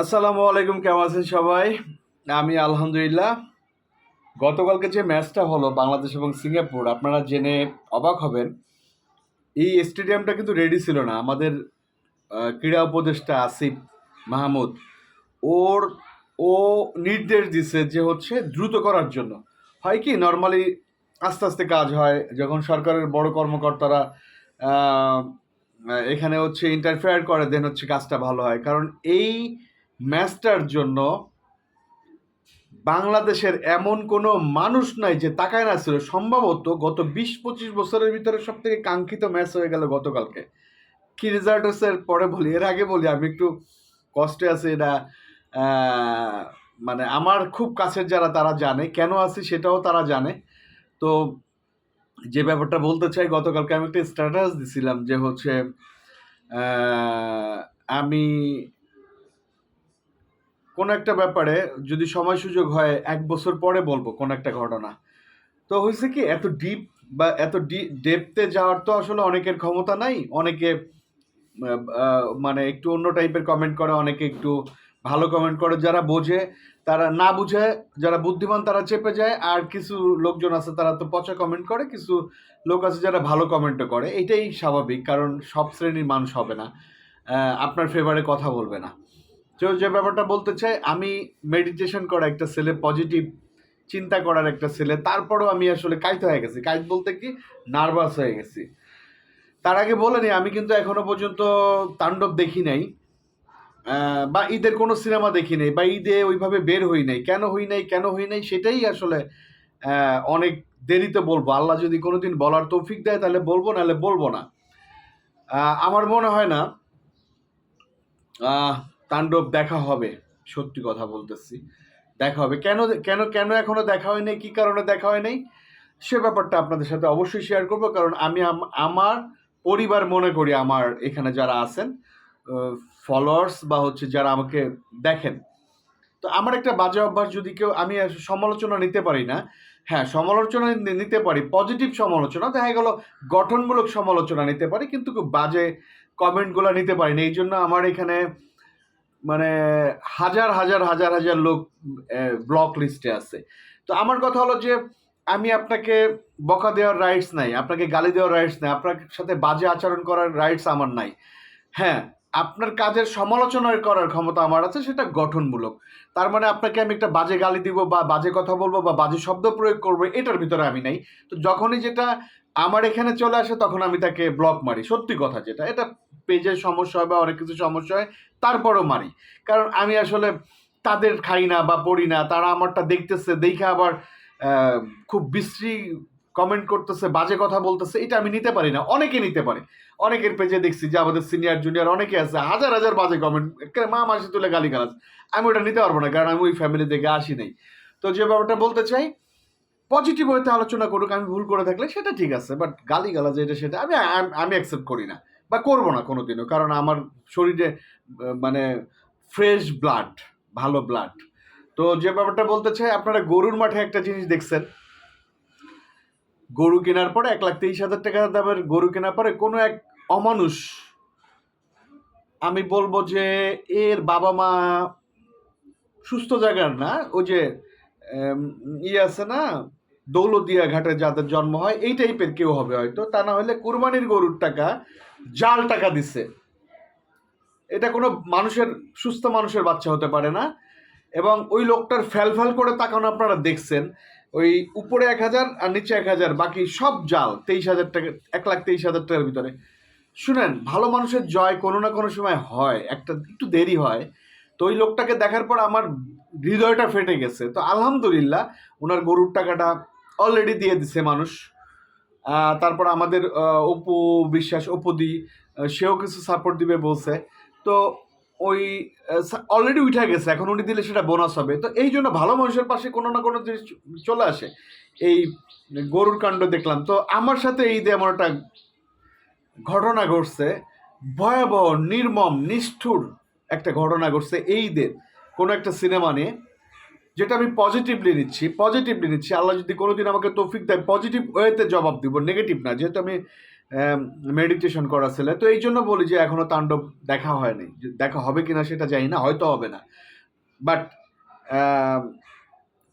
আসসালামু আলাইকুম, কেমন আছেন সবাই? আমি আলহামদুলিল্লাহ। গতকালকে যে ম্যাচটা হলো বাংলাদেশ এবং সিঙ্গাপুর, আপনারা জেনে অবাক হবেন। এই স্টেডিয়ামটা কিন্তু রেডি ছিল না। আমাদের ক্রীড়া উপদেষ্টা আসিফ মাহমুদ, ওর, ও নির্দেশ দিছে যে হচ্ছে দ্রুত করার জন্য। হয় কি নর্মালি আস্তে আস্তে কাজ হয়, যখন সরকারের বড় কর্মকর্তারা এখানে হচ্ছে ইন্টারফেয়ার করে দেন হচ্ছে কাজটা ভালো হয়। কারণ এই ম্যাচটার জন্য বাংলাদেশের এমন কোনো মানুষ নাই যে তাকায় না ছিল। সম্ভবত গত বিশ পঁচিশ বছরের ভিতরে সব থেকে কাঙ্ক্ষিত ম্যাচ হয়ে গেল গতকালকে। কি রেজাল্ট হচ্ছে পরে বলি, এর আগে বলি, আমি একটু কষ্টে আছি, এটা মানে আমার খুব কাছের যারা, তারা জানে। কেন আছি সেটাও তারা জানে। তো যে ব্যাপারটা বলতে চাই, গতকালকে আমি একটা স্ট্যাটাস দিছিলাম যে হচ্ছে আমি কোনো একটা ব্যাপারে যদি সময় সুযোগ হয়, এক বছর পরে বলব কোন একটা ঘটনা। তো হয়েছে কি, এত ডিপ বা এত ডেপতে যাওয়ার তো আসলে অনেকের ক্ষমতা নাই। অনেকে মানে একটু অন্য টাইপের কমেন্ট করে, অনেকে একটু ভালো কমেন্ট করে। যারা বোঝে, তারা না বুঝে, যারা বুদ্ধিমান, তারা চেপে যায়। আর কিছু লোকজন আছে, তারা তো পচা কমেন্ট করে, কিছু লোক আছে যারা ভালো কমেন্টও করে। এটাই স্বাভাবিক, কারণ সব শ্রেণির মানুষ হবে না। আপনার ফেভারে কথা বলবে না। তো যে ব্যাপারটা বলতে চাই, আমি মেডিটেশন করা একটা ছেলে পজিটিভ চিন্তা করার একটা ছেলে, তারপরেও আমি আসলে কাইতে হয়ে গেছি। কাইত বলতে কি নার্ভাস হয়ে গেছি। তার আগে বলেনি আমি কিন্তু এখনও পর্যন্ত তাণ্ডব দেখি নাই বা ঈদের কোনো সিনেমা দেখি নাই, বা ঈদে ওইভাবে বের হই নাই। কেন হই নাই, কেন হই নাই, সেটাই আসলে অনেক দেরিতে বলব। আল্লাহ যদি কোনোদিন বলার তৌফিক দেয়, তাহলে বলব, নাহলে বলব না। আমার মনে হয় না তাণ্ডব দেখা হবে, সত্যি কথা বলতেছি। দেখা হবে। কেন কেন কেন এখনও দেখা হয় নাই? কি কারণে দেখা হয় নাই? সে ব্যাপারটা আপনাদের সাথে অবশ্যই শেয়ার করব, কারণ আমি আমার পরিবার মনে করি আমার এখানে যারা আছেন ফলোয়ার্স বা হচ্ছে যারা আমাকে দেখেন। তো আমার একটা বাজে অভ্যাস যদি কেউ আমি সমালোচনা নিতে পারি না হ্যাঁ সমালোচনা নিতে পারি পজিটিভ সমালোচনা, দেখা গেল গঠনমূলক সমালোচনা নিতে পারি, কিন্তু বাজে কমেন্টগুলো নিতে পারি না। এই জন্য আমার এখানে মানে হাজার হাজার হাজার হাজার লোক ব্লক লিস্টে আছে। তো আমার কথা হলো যে, আমি আপনাকে বকা দেওয়ার রাইটস নাই, আপনাকে গালি দেওয়ার রাইটস নাই, আপনার সাথে বাজে আচরণ করার রাইটস আমার নাই। হ্যাঁ আপনার কাজের সমালোচনা করার ক্ষমতা আমার আছে, সেটা গঠনমূলক। তার মানে আপনাকে আমি একটা বাজে গালি দিব বা বাজে কথা বলব বা বাজে শব্দ প্রয়োগ করব, এটার ভিতরে আমি নাই। তো যখনই যেটা আমার এখানে চলে আসে, তখন আমি তাকে ব্লক মারি। সত্যি কথা যেটা, এটা পেজের সমস্যা হয় বা অনেক কিছু সমস্যা হয়, তারপরও মারি। কারণ আমি আসলে তাদের খাই না বা পড়ি না, তারা আমারটা দেখতেছে, দেখে আবার খুব বিশ্রী কমেন্ট করতেছে, বাজে কথা বলতেছে, এটা আমি নিতে পারি না, অনেকে নিতে পারে। অনেকের পেজে দেখছি যে আমাদের সিনিয়র জুনিয়র অনেকে আছে, হাজার হাজার বাজে কমেন্ট মা মাসি তুলে গালি গালাজ আমি ওটা নিতে পারব না, কারণ আমি ওই ফ্যামিলি থেকে আসি নাই। তো যে ব্যাপারটা বলতে চাই পজিটিভ হইতে আলোচনা করুক, আমি ভুল করে থাকলে সেটা ঠিক আছে বাট গালি গালাজ এটা সেটা, আমি আমি অ্যাকসেপ্ট করি না। বা করব না কোনোদিনও, কারণ আমার শরীরে মানে ফ্রেশ ব্লাড ভালো ব্লাড তো যে ব্যাপারটা বলতে চাই, আপনারা গরুর মাঠে একটা জিনিস দেখছেন। গরু কেনার পরে এক লাখ তেইশ হাজার টাকা দামের গরু কেনার পরে কোনো এক অমানুষ, আমি বলব যে এর বাবা মা সুস্থ জায়গার না, ওই যে ইয়ে আছে না দৌলদিয়া ঘাটে যাদের জন্ম হয়, এই টাইপের কেউ হবে হয়তো। তা না হলে কুরবানির গরুর টাকা, জাল টাকা দিচ্ছে। এটা কোনো মানুষের, সুস্থ মানুষের বাচ্চা হতে পারে না। এবং ওই লোকটার ফ্যাল ফ্যাল করে তাকানো আপনারা দেখছেন। ওই উপরে এক হাজার আর নিচে এক হাজার, বাকি সব জাল, তেইশ হাজার টাকা, এক লাখ তেইশ হাজার টাকার ভিতরে। শুনেন, ভালো মানুষের জয় কোনো না কোনো সময় হয়, একটা একটু দেরি হয়। তো ওই লোকটাকে দেখার পর আমার হৃদয়টা ফেটে গেছে। তো আলহামদুলিল্লাহ, ওনার গরুর টাকাটা অলরেডি দিয়ে দিছে মানুষ। তারপর আমাদের অপু বিশ্বাস, অপুদি সেও কিছু সাপোর্ট দিবে বলছে। তো ওই অলরেডি উঠে গেছে, এখন উনি দিলে সেটা বোনাস হবে। তো এই জন্য ভালো মানুষের পাশে কোনো না কোনো জিনিস চলে আসে। এই গরুর কাণ্ড দেখলাম। তো আমার সাথে এই এমন একটা ঘটনা ঘটছে, ভয়াবহ, নির্মম, নিষ্ঠুর একটা ঘটনা ঘটছে এই ঈদের কোনো একটা সিনেমা নিয়ে। যেটা আমি পজিটিভলি নিচ্ছি পজিটিভলি নিচ্ছি। আল্লাহ যদি কোনোদিন আমাকে তৌফিক দেয় পজিটিভ ওয়েতে জবাব দিব নেগেটিভ না, যেহেতু আমি মেডিটেশন করা ছেলে। তো এই জন্য বলি যে এখনও তাণ্ডব দেখা হয়নি। দেখা হবে কিনা সেটা জানি না, হয়তো হবে না। বাট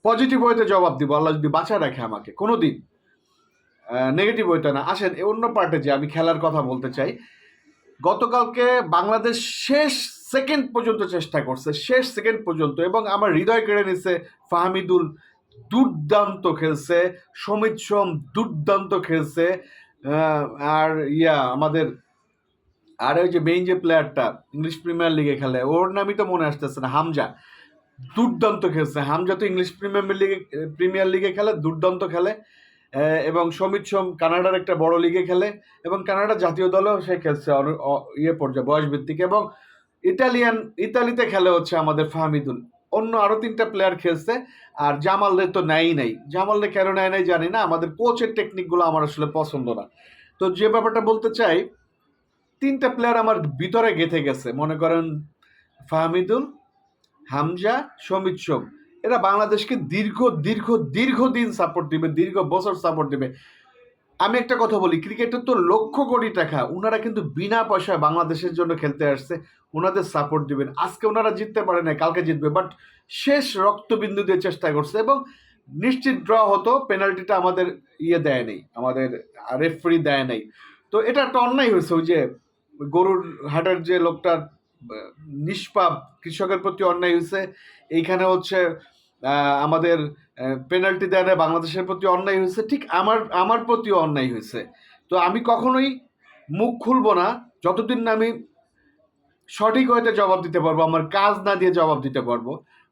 পজিটিভ ওয়েতে জবাব দিব, আল্লাহ যদি বাঁচা রাখে আমাকে কোনো দিন নেগেটিভ ওয়েতে না। আসেন অন্য পার্টে যে আমি খেলার কথা বলতে চাই। গতকালকে বাংলাদেশ শেষ সেকেন্ড পর্যন্ত চেষ্টা করছে, শেষ সেকেন্ড পর্যন্ত এবং আমার হৃদয় কেড়ে নিছে ফাহমিদুল দুর্দান্ত খেলছে, সমিত সোম দুর্দান্ত খেলছে আর ইয়া, আমাদের আর ওই যে মেইন যে প্লেয়ারটা ইংলিশ প্রিমিয়ার লিগে খেলে, ওর নামই তো মনে আসতেছে না, হামজা। দুর্দান্ত খেলছে, হামজা তো ইংলিশ প্রিমিয়ার লিগে প্রিমিয়ার লিগে খেলে, দুর্দান্ত খেলে এবং সমিত সোম কানাডার একটা বড় লিগে খেলে, এবং কানাডা জাতীয় দলেও সে খেলছে ইয়ে পর্যায়ে বয়স ভিত্তিক এবং ইটালিয়ান ইতালিতে খেলে হচ্ছে আমাদের ফাহমিদুল। অন্য আরও তিনটা প্লেয়ার খেলছে, আর জামালদের তো নেয়ই নাই। জামালদের কেন নেয় নাই জানি না, আমাদের কোচের টেকনিকগুলো আমার আসলে পছন্দ না। তো যে ব্যাপারটা বলতে চাই, তিনটা প্লেয়ার আমার ভিতরে গেঁথে গেছে। মনে করেন ফাহমিদুল, হামজা, সমিত সোম। এরা বাংলাদেশকে দীর্ঘ দীর্ঘ, দীর্ঘদিন সাপোর্ট দিবে, দীর্ঘ বছর সাপোর্ট দিবে। আমি একটা কথা বলি ক্রিকেটের তো লক্ষ কোটি টাকা। ওনারা কিন্তু বিনা পয়সায় বাংলাদেশের জন্য খেলতে আসছে। ওনাদের সাপোর্ট দিবেন। আজকে ওনারা জিততে পারে না কালকে জিতবে। বাট শেষ রক্তবিন্দু দিয়ে চেষ্টা করছে এবং নিশ্চিত ড্র হতো পেনাল্টিটা আমাদের ইয়ে দেয় নেই আমাদের রেফারি দেয় নেই। তো এটা একটা অন্যায় হয়েছে ওই যে গরুর হাটের যে লোকটা আহ, নিষ্পাপ কৃষকের প্রতি অন্যায় হয়েছে। এইখানে হচ্ছে আমাদের পেনাল্টি না বাংলাদেশের প্রতি অন্যায় হয়েছে, ঠিক আমার আমার প্রতিও অন্যায় হয়েছে। তো আমি কখনোই মুখ খুলব না, যতদিন না আমি সঠিক হয়তো জবাব দিতে পারব, আমার কাজ না দিয়ে জবাব দিতে পারব।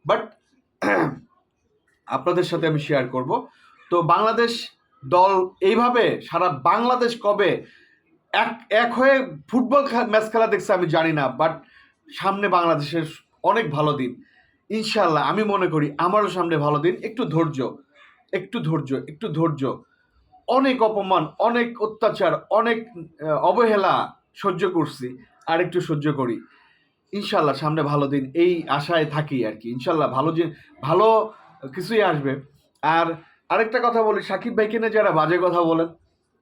বাট আপনাদের সাথে আমি শেয়ার করব। তো বাংলাদেশ দল এইভাবে, সারা বাংলাদেশ কবে এক এক হয়ে ফুটবল ম্যাচ খেলা দেখছে আমি জানি না বাট সামনে বাংলাদেশের অনেক ভালো দিন। ইনশাল্লাহ আমি মনে করি আমারও সামনে ভালো দিন। একটু ধৈর্য একটু ধৈর্য একটু ধৈর্য। অনেক অপমান, অনেক অত্যাচার, অনেক অবহেলা সহ্য করছি, আর একটু সহ্য করি। ইনশাল্লাহ সামনে ভালো দিন, এই আশায় থাকি আর কি। ইনশাল্লাহ ভালো যে, ভালো কিছুই আসবে। আর আরেকটা কথা বলি, সাকিব ভাইকে যারা বাজে কথা বলেন,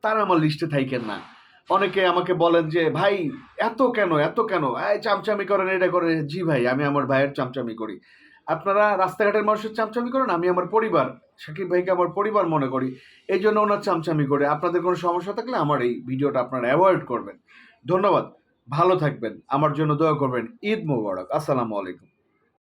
তারা আমার লিস্টে থাইকেন না। অনেকে আমাকে বলেন যে, ভাই, এত কেন এত কেন? এই চামচামি করেন, এটা করেন। জি ভাই, আমি আমার ভাইয়ের চামচামি করি। আপনারা রাস্তাঘাটের মানুষের চামচামি করেন? আমি আমার পরিবার, সাকিব ভাইকে আমার পরিবার মনে করি। এই জন্য ওনার চামচামি করে। আপনাদের কোনো সমস্যা থাকলে আমার এই ভিডিওটা আপনারা অ্যাভয়েড করবেন। ধন্যবাদ। ভালো থাকবেন। আমার জন্য দোয়া করবেন। ঈদ মোবারক। আসসালামু আলাইকুম।